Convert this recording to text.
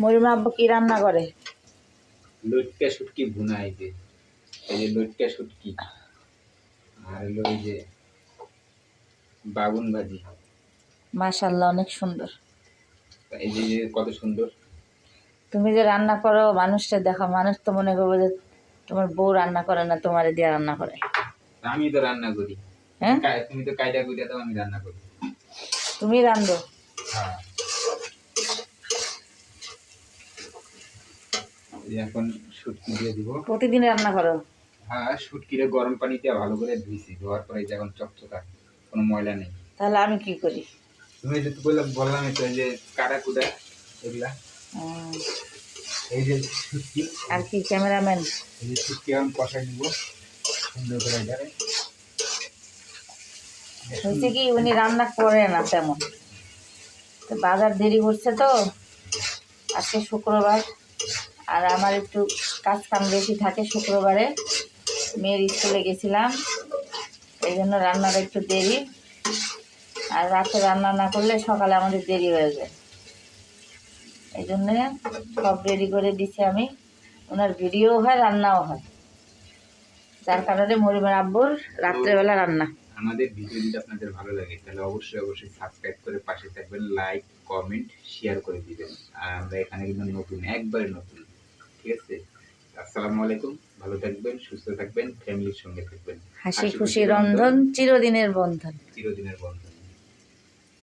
মরিমা আব্বু কি রান্না করে? লটকা শুটকি ভুনা এই যে এই যে লটকা শুটকি। আর হলো এই যে বাগুন ভাজি। মাশাল্লাহ অনেক সুন্দর। এই যে কত সুন্দর। তুমি যে রান্না করো মানুষটা দেখো মানুষ তো মনে করবে যে তোমার বউ রান্না করে না তোমার দিয়ে রান্না করে। আমি তো রান্না করি। হ্যাঁ? তুমি তো কায়দা করিয়া দাও আমি রান্না করি। তুমি রান্ধো? হ্যাঁ এই যে এখন শুটকি দিয়ে দিব। প্রতিদিন রান্না করো? হ্যাঁ শুটকিরে গরম পানিতে ভালো করে ধুইছি। ধোয়ার পরে এখন চকচকা কোনো ময়লা নেই। তাহলে আমি কি করি? তুমি যে বললাম বললাম তো যে কাটা কুটা এগুলা। এই যে শুটকি। আর কি ক্যামেরাম্যান? এই যে শুটকি এখন কষাই নিব। সুন্দর করে এবারে হয়েছে কি উনি রান্না করে না তেমন। তো বাজার দেরি করছে তো। আজকে শুক্রবার। আর আমার একটু কাজ কাম বেশি থাকে শুক্রবারে। মেয়ের স্কুলে গেছিলাম। এই জন্য রান্নাটা একটু দেরি। আর রাতে রান্না না করলে সকালে আমাদের দেরি হয়ে যায়। এই জন্যে সব রেডি করে দিচ্ছি আমি। ওনার ভিডিও হয়, রান্নাও হয়। যার কারণে মরিমার আব্বুর রাত্রেবেলা রান্না। আমাদের ভিডিও যদি আপনাদের ভালো লাগে, তাহলে অবশ্যই অবশ্যই সাবস্ক্রাইব করে পাশে থাকবেন লাইক কমেন্ট শেয়ার করে দিবেন। আর আমরা এখানে কিন্তু নতুন, একবারে নতুন ঠিক আছে? আসসালামু আলাইকুম। ভালো থাকবেন সুস্থ থাকবেন ফ্যামিলির সঙ্গে থাকবেন। হাসি খুশি রন্ধন চিরদিনের বন্ধন। চিরদিনের বন্ধু